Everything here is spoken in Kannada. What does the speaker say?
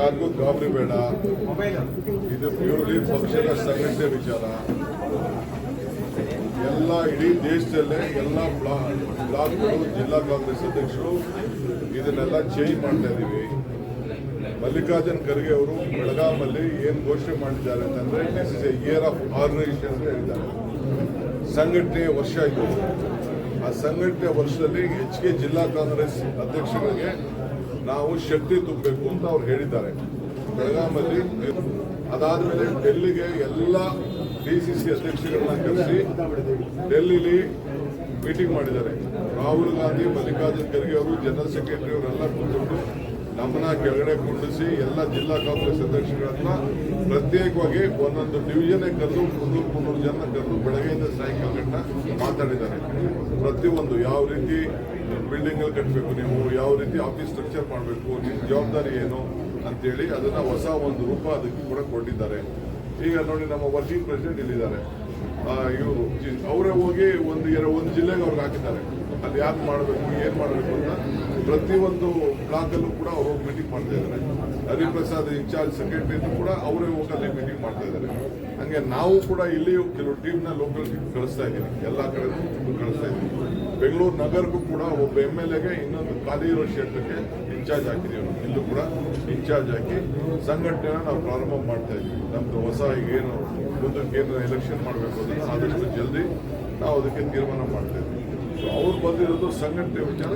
ಗಾಬರಿ ಬೇಡ. ಇದು ಪ್ಯೂರ್ಲಿ ಪಕ್ಷದ ಸಂಘಟನೆ ವಿಚಾರ. ಎಲ್ಲ ಇಡೀ ದೇಶದಲ್ಲೇ ಎಲ್ಲ ಬ್ಲಾ- ಬ್ಲಾಕ್ಗಳು ಜಿಲ್ಲಾ ಕಾಂಗ್ರೆಸ್ ಅಧ್ಯಕ್ಷರು ಇದನ್ನೆಲ್ಲ ಚೇಂಜ್ ಮಾಡ್ತಾ ಇದ್ದೀವಿ ಮಲ್ಲಿಕಾರ್ಜುನ್ ಖರ್ಗೆ ಅವರು ಬೆಳಗಾಮಲ್ಲಿ ಏನು ಘೋಷಣೆ ಮಾಡಿದ್ದಾರೆ ಅಂತಂದ್ರೆ it is a year of organisation ಅಂತ ಹೇಳಿದ್ದಾರೆ. ಸಂಘಟನೆಯ ವರ್ಷ ಇದು. ಆ ಸಂಘಟನೆ ವರ್ಷದಲ್ಲಿ ಹೆಚ್ಚಿಗೆ ಜಿಲ್ಲಾ ಕಾಂಗ್ರೆಸ್ ಅಧ್ಯಕ್ಷರಿಗೆ ನಾವು ಶಕ್ತಿ ತುಂಬಬೇಕು ಅಂತ ಅವ್ರು ಹೇಳಿದ್ದಾರೆ. ಬೆಳಗಾಮಲ್ಲಿ ಅದಾದ್ಮೇಲೆ ಡೆಲ್ಲಿಗೆ ಎಲ್ಲ ಡಿ ಸಿ ಸಿ ಅಧ್ಯಕ್ಷಗಳನ್ನ ಕರೆಸಿ ಡೆಲ್ಲಿಲಿ ಮೀಟಿಂಗ್ ಮಾಡಿದ್ದಾರೆ. ರಾಹುಲ್ ಗಾಂಧಿ, ಮಲ್ಲಿಕಾರ್ಜುನ್ ಖರ್ಗೆ ಅವರು, ಜನರಲ್ ಸೆಕ್ರೆಟರಿ ಅವರೆಲ್ಲ ಕೂತ್ಕೊಂಡು ನಮ್ಮನ್ನ ಕೆಳಗಡೆ ಕುಂಡಿಸಿ ಎಲ್ಲ ಜಿಲ್ಲಾ ಕಾಂಗ್ರೆಸ್ ಅಧ್ಯಕ್ಷಗಳನ್ನ ಪ್ರತ್ಯೇಕವಾಗಿ ಒಂದೊಂದು ಡಿವಿಷನ್ ಕರೆದು ಮುನ್ನೂರು ಮುನ್ನೂರು ಜನ ಕರೆದು ಬೆಳಗ್ಗೆಯಿಂದ ಸಾಯಂಕಾಲ ಗಂಟ ಮಾತಾಡಿದ್ದಾರೆ. ಪ್ರತಿಯೊಂದು ಯಾವ ರೀತಿ ಬಿಲ್ಡಿಂಗ್ ಅಲ್ಲಿ ಕಟ್ಟಬೇಕು ನೀವು, ಯಾವ ರೀತಿ ಆಫೀಸ್ ಸ್ಟ್ರಕ್ಚರ್ ಮಾಡಬೇಕು ನಿಮ್ಮ ಜವಾಬ್ದಾರಿ ಏನು ಅಂತೇಳಿ ಅದನ್ನ ಹೊಸ ಒಂದು ರೂಪ ಅದಕ್ಕೆ ಕೂಡ ಕೊಟ್ಟಿದ್ದಾರೆ. ಈಗ ನೋಡಿ ನಮ್ಮ ವರ್ಕಿಂಗ್ ಪ್ರೆಸಿಡೆಂಟ್ ಇಲ್ಲಿದ್ದಾರೆ. ಇವರು ಅವರೇ ಹೋಗಿ ಒಂದು ಎರಡು, ಒಂದು ಜಿಲ್ಲೆಗೆ ಅವ್ರಿಗೆ ಹಾಕಿದ್ದಾರೆ. ಅಲ್ಲಿ ಯಾಕೆ ಮಾಡಬೇಕು, ಏನು ಮಾಡಬೇಕು ಅಂತ ಪ್ರತಿಯೊಂದು ಬ್ಲಾಕಲ್ಲೂ ಕೂಡ ಅವರು ಮೀಟಿಂಗ್ ಮಾಡ್ತಾ ಇದ್ದಾರೆ. ಹರಿಪ್ರಸಾದ್ ಇನ್ಚಾರ್ಜ್ ಸೆಕ್ರೆಟರಿ ಕೂಡ ಅವರೇ ಹೋಗಿ ಮೀಟಿಂಗ್ ಮಾಡ್ತಾ ಇದ್ದಾರೆ. ಹಂಗೆ ನಾವು ಕೂಡ ಇಲ್ಲಿಯೂ ಕೆಲವು ಟೀಮ್ನ ಲೋಕಲ್ ಕಳಿಸ್ತಾ ಇದ್ದೀವಿ. ಎಲ್ಲ ಕಡೆ ಕಳಿಸ್ತಾ ಇದ್ದೀವಿ. ಬೆಂಗಳೂರು ನಗರಕ್ಕೂ ಕೂಡ ಒಬ್ಬ ಎಂ ಎಲ್ ಎಗೆ ಇನ್ನೊಂದು ಖಾಲಿ ಇರೋ ಕ್ಷೇತ್ರಕ್ಕೆ ಇನ್ಚಾರ್ಜ್ ಹಾಕಿದ್ದೀವಿ ಇಲ್ಲೂ ಕೂಡ ಇನ್ಚಾರ್ಜ್ ಹಾಕಿ ಸಂಘಟನೆನ ನಾವು ಪ್ರಾರಂಭ ಮಾಡ್ತಾ ಇದ್ದೀವಿ. ನಮ್ದು ಹೊಸ ಏನು ಮುಂದಕ್ಕೆ ಏನು ಎಲೆಕ್ಷನ್ ಮಾಡಬೇಕು ಅದನ್ನು ಆದಷ್ಟು ಜಲ್ದಿ ನಾವು ಅದಕ್ಕೆ ತೀರ್ಮಾನ ಮಾಡ್ತಾ ಇದ್ದೀವಿ. ಅವ್ರು ಬಂದಿರೋದು ಸಂಘಟನೆ ವಿಚಾರ